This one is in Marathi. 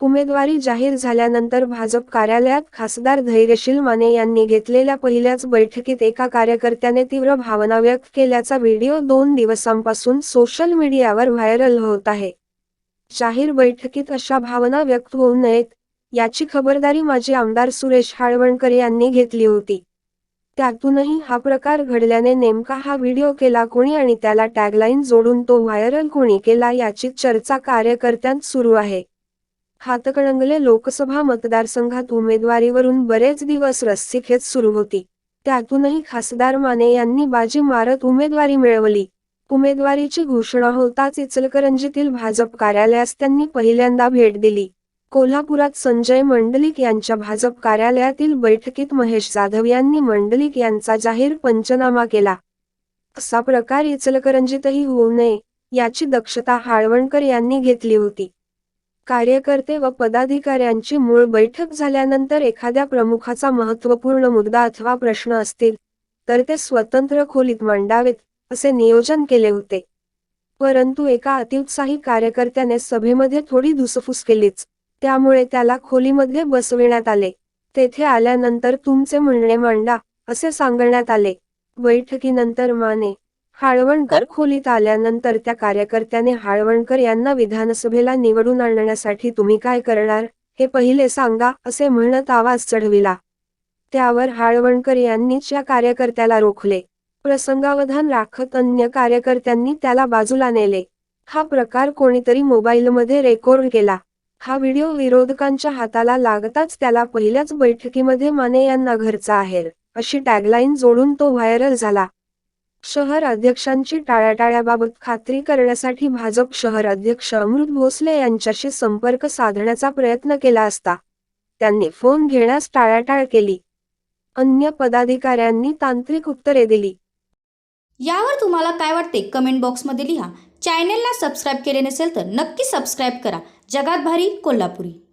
उमेदवारी जाहीर झाल्यानंतर भाजप कार्यालयात खासदार धैर्यशील माने यांनी घेतलेल्या पहिल्याच बैठकीत एका कार्यकर्त्याने तीव्र भावना व्यक्त केल्याचा व्हिडिओ दोन दिवसांपासून सोशल मीडियावर व्हायरल होत आहे. जाहीर बैठकीत अशा भावना व्यक्त होऊ नयेत याची खबरदारी माजी आमदार सुरेश हाळवणकर यांनी घेतली होती. त्यातूनही हा प्रकार घडल्याने नेमका हा व्हिडिओ केला कोणी आणि त्याला टॅगलाईन जोडून तो व्हायरल कोणी केला याची चर्चा कार्यकर्त्यांत सुरू आहे. हातकणंगले लोकसभा मतदारसंघात उमेदवारीवरून बरेच दिवस रस्सीखेच सुरू होती. त्यातूनही खासदार माने यांनी बाजी मारत उमेदवारी मिळवली. उमेदवारीची घोषणा होताच इचलकरंजीतील भाजप कार्यालयास त्यांनी पहिल्यांदा भेट दिली. कोल्हापुरात संजय मंडलिक यांच्या भाजप कार्यालयातील बैठकीत महेश जाधव यांनी मंडलिक यांचा जाहीर पंचनामा केला. असा प्रकार इचलकरंजीतही होऊ नये याची दक्षता हाळवणकर यांनी घेतली होती. कार्यकर्ते व पदाधिकाऱ्यांची मूळ बैठक झाल्यानंतर एखाद्या प्रमुखाचा महत्त्वपूर्ण मुद्दा अथवा प्रश्न असतील तर ते स्वतंत्र खोलीत मांडावेत असे नियोजन केले होते. परंतु एका अतिउत्साही कार्यकर्त्याने सभेमध्ये थोडी धुसफूस केलीच त्यामुळे त्याला खोलीमध्ये बसविण्यात आले. तेथे आल्यानंतर तुमचे म्हणणे मांडा असे सांगण्यात आले. बैठकीनंतर माने हाळवणकर खोलीत आल्यानंतर त्या कार्यकर्त्याने हाळवणकर यांना विधानसभेला निवडून आणण्यासाठी तुम्ही काय करणार? हे पहिले सांगा असे म्हणत आवाज चढविला. त्यावर हाळवणकर यांनीच या कार्यकर्त्याला रोखले. प्रसंगावधान राखत अन्य कार्यकर्त्यांनी त्याला बाजूला नेले. हा प्रकार कोणीतरी मोबाईलमध्ये रेकॉर्ड केला. हा व्हिडिओ विरोधकांच्या हाताला लागताच त्याला पहिल्याच बैठकीमध्ये माने यांना घरचा आहेर अशी टॅगलाईन जोडून तो व्हायरल झाला. शहर अध्यक्षांची टाळ्याटाळ्याबाबत खात्री करण्यासाठी भाजप शहर अध्यक्ष अमृत भोसले यांच्याशी संपर्क साधण्याचा प्रयत्न केला असता त्यांनी फोन घेण्यास टाळाटाळ केली. अन्य पदाधिकाऱ्यांनी तांत्रिक उत्तरे दिली. यावर तुम्हाला काय वाटते? कमेंट बॉक्समध्ये लिहा. चॅनेलला सबस्क्राईब केले नसेल तर नक्की सबस्क्राईब करा. जगात भारी कोल्हापुरी.